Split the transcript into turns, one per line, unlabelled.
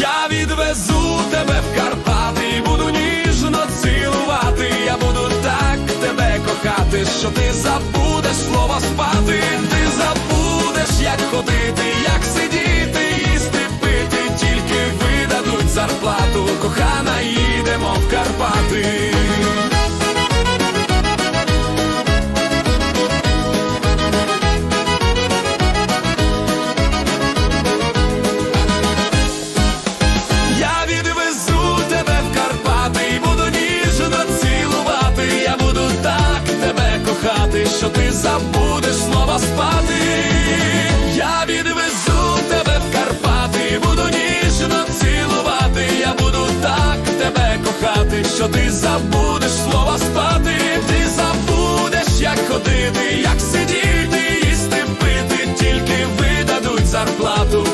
Я відвезу тебе в Карпати буду ніжно цілувати. Я буду так тебе кохати, що ти забудеш слово спати. забудеш слова спати, я відвезу тебе в Карпати, буду ніжно цілувати, я буду так тебе кохати, що ти забудеш слова спати, ти забудеш, як ходити, як сидіти, їсти пити, тільки видадуть зарплату.